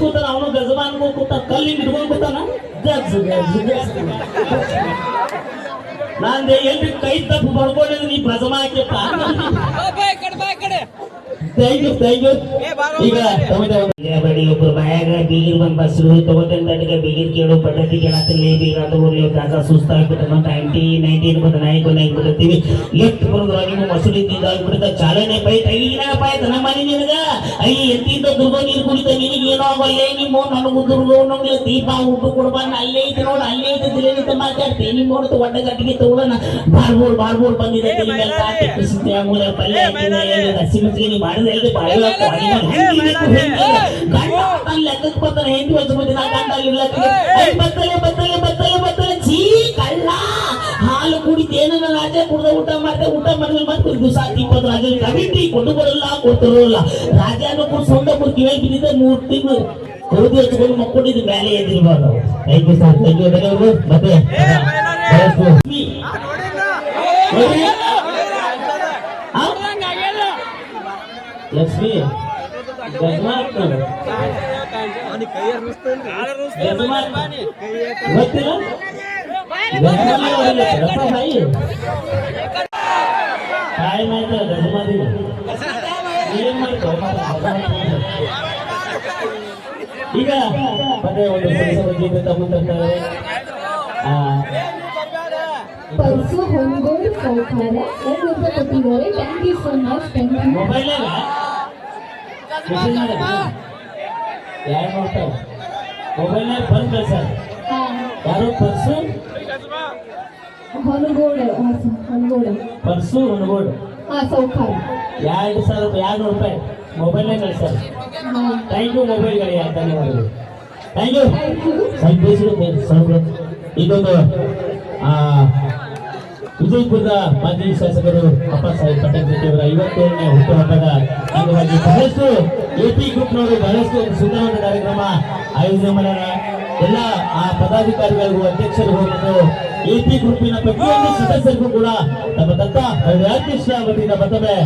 ಕೂತಾನ ಅವನು ಗಜಬ ಅನ್ಕೊಂಡ್ ಕೂತ ಕಲ್ಲಿಂಗ್ ಹಿಡ್ಕೊಂಡ್ ಕೂತಾನ ಗಜ್ ಗಜ್ ನಾನ್ ಎಲ್ಲಿ ಕೈ ತಪ್ಪು ಬರ್ಕೊಂಡಿದ್ರೆ ನೀ ಭಜಮ ಹಾಕಿಪ್ಪ ಥ್ಯಾಂಕ್ ಯು ಥ್ಯಾಂಕ್ ಯು ಈಗ ಬಡಿ ಒಬ್ರು ಬಾಯಾಗ ಬೀಗಿರ್ ಬಂದ್ ಬಸ್ರು ತಗೋತೇನೆ ತಟ್ಟಿಗೆ ಬೀಗಿರ್ ಕೇಳು ಪದ್ಧತಿ ಕೇಳತ್ತಿಲ್ಲ ಬೀಗ ತಗೋರಿ ಕಾಸ ಸುಸ್ತಾಗ್ಬಿಟ್ಟು ನೈಂಟಿ ಬಂದ ಬಿಡ್ತೀವಿ ಬರೋದ್ರ ಇದಾಗ್ಬಿಡುತ್ತ ಚಾಲನೆ ನಮ್ಮ ಮನೆ ನಿನಗ? ಐ ದುರ್ಗ ನೀರು ಕುಡಿತ ನಿನಗೆ ಏನೋ ಆಗಲ್ಲೇ ನಿಮ್ಮ ನನಗೂ ದುರ್ಗ ನಮ್ಗೆ ದೀಪ ಕೊಡ್ಬಾರ್ದು ಅಲ್ಲೇ ಐತೆ ನೋಡು ಅಲ್ಲೇ ಐತೆ ದಿಲೇನಿತ ಮಾತಾಡ್ತೀನಿ ನಿಮ್ಮ ನೋಡ್ತು ಒಡ್ಡ ಗಟ್ಟಿಗೆ ತಗೊಳ್ಳೋಣ. ಬಾರ್ಬೋರ್ ಬಾರ್ಬೋರ್ ಬಂದಿದೆ ಪಲ್ಯ ನೀವು ಮಾಡಿದ್ರೆ ಗಂಡ ತನ್ನ ಲೆಕ್ಕಕ್ಕೆ ಬರ್ತಾನೆ ಹೆಂಡತಿ ವರ್ಷ ಬಂದು ನಾ ಗಂಡ ಇರ್ಲಕ್ಕೆ ಬತ್ತಲೆ ಬತ್ತಲೆ ಬತ್ತಲೆ ಬತ್ತಲೆ ಛೀ ಕಳ್ಳ ಹಾಲು ಕುಡಿತೇನ ರಾಜ ಕುಡ್ದ ಊಟ ಮಾಡ್ದೆ ಊಟ ಮಾಡಿದ್ರೆ ಮತ್ತೆ ದಿವಸ ಇಪ್ಪತ್ತು ರಾಜ ಕಮಿಟಿ ಕೊಟ್ಟು ಬರಲ್ಲ ಕೊಡ್ತಿರೋಲ್ಲ ರಾಜನು ಕೂಡ ಸೊಂಡ ಕೂಡ ಕಿವಿಗೆ ಬಿದ್ದಿದ್ದೆ ಮೂರು ತಿಂಗಳು ಕೌದಿ ಹಚ್ಕೊಂಡು ಮಕ್ಕೊಂಡಿದ್ದು ಮೇಲೆ ಎದ್ದಿರ್ಬಾರ್ದು thank you sir thank you ಡಗರು ಮತ್ತೆ ಬಾಯಿ ಮಾತ್ರ ಗಜಮಾಲಿ ಏನ್ ಮಾಡ್ಕೊ ಈಗ ಮತ್ತೆ ಒಂದು ಪರಿಸರ ಗೀತೆ ತಗೊಂತಾರೆ ಆ ಪರ್ಸು ಹೊಂಗೋಡು ಸೌಕಾರ ಎರಡು ರೂಪಾಯಿ ಕೊಟ್ಟಿದ್ದಾರೆ thank you so much thank you mobile ಯಾರು ನೋಡ್ತಾವ ಮೊಬೈಲ್ನಾಗ ಬಂದ್ ಸರ್ ಯಾರು ಪರ್ಸು ಹೊನಗೋಡು ಹಾಂ ಸರ್ ಹೊನಗೋಡು ಪರ್ಸು ಒಣಗೋಡು ಹಾಂ ಸೌಕಾರ ಎರಡು ಸಾವಿರ ರೂಪಾಯಿ ಎರಡು ರೂಪಾಯಿ ಮೊಬೈಲ್ನಾಗ ಸರ್ ಹಾಂ ಥ್ಯಾಂಕ್ ಯು ಮೊಬೈಲ್ಗಳಿಗೆ ಧನ್ಯವಾದಗಳು ಥ್ಯಾಂಕ್ ಯು ಥ್ಯಾಂಕ್ ಯು ಸ್ವಲ್ಪ ಬೇಸಿಗೆ ಸ್ವಲ್ಪ ಇದೊಂದು ಆ ವಿಜಯಪುರದ ಮಾಜಿ ಶಾಸಕರು ಅಪ್ಪ ಸಾಹೇಬ್ ಪಟೇಲ್ ಅವರ ಐವತ್ತೇಳನೇ ಹುಟ್ಟುಹಬ್ಬದ ಅಂಗವಾಗಿ ಬಹಳಷ್ಟು ಎಪಿ ಗ್ರೂಪ್ನವರು ಬಹಳಷ್ಟು ಒಂದು ಸುಂದರವಾದ ಕಾರ್ಯಕ್ರಮ, ಆಯೋಜನೆ ಮಾಡ್ಯಾರ ಎಲ್ಲ ಆ ಪದಾಧಿಕಾರಿಗಳಿಗೂ, ಅಧ್ಯಕ್ಷರಿಗೂ ಮತ್ತು ಎಪಿ ಗುಂಪಿನ ಪ್ರತಿಯೊಂದು ಸದಸ್ಯರಿಗೂ ಕೂಡ ನಮ್ಮ ದತ್ತ ಅಧ್ಯಕ್ಷ ವತಿಯಿಂದ ಮತ್ತೊಮ್ಮೆ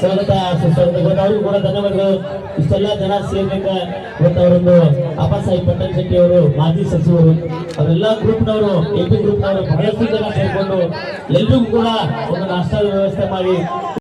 ಸ್ವಾಗತ, ಸುಸ್ವಾಗತ. ಇವತ್ತು ಕೂಡ ಧನ್ಯವಾದಗಳು. ಇಷ್ಟೆಲ್ಲ ಜನ ಸೇರ್ಬೇಕ ಇವತ್ತು ಅವರೊಂದು ಅಪ್ಪ ಸಾಹೇಬ್ ಪಟೇಲ್ ಶೆಟ್ಟಿ ಅವರು, ಮಾಜಿ ಸಚಿವರು, ಅವರೆಲ್ಲ ಗ್ರೂಪ್ನವರು ಎಪಿ ಗ್ರೂಪ್ನವರು ಬಹಳಷ್ಟು ಜನ ಸೇರಿಕೊಂಡು ಎಲ್ರಿಗೂ ಕೂಡ ಒಂದು ನಾಷ್ಟಾ ವ್ಯವಸ್ಥೆ ಮಾಡಿ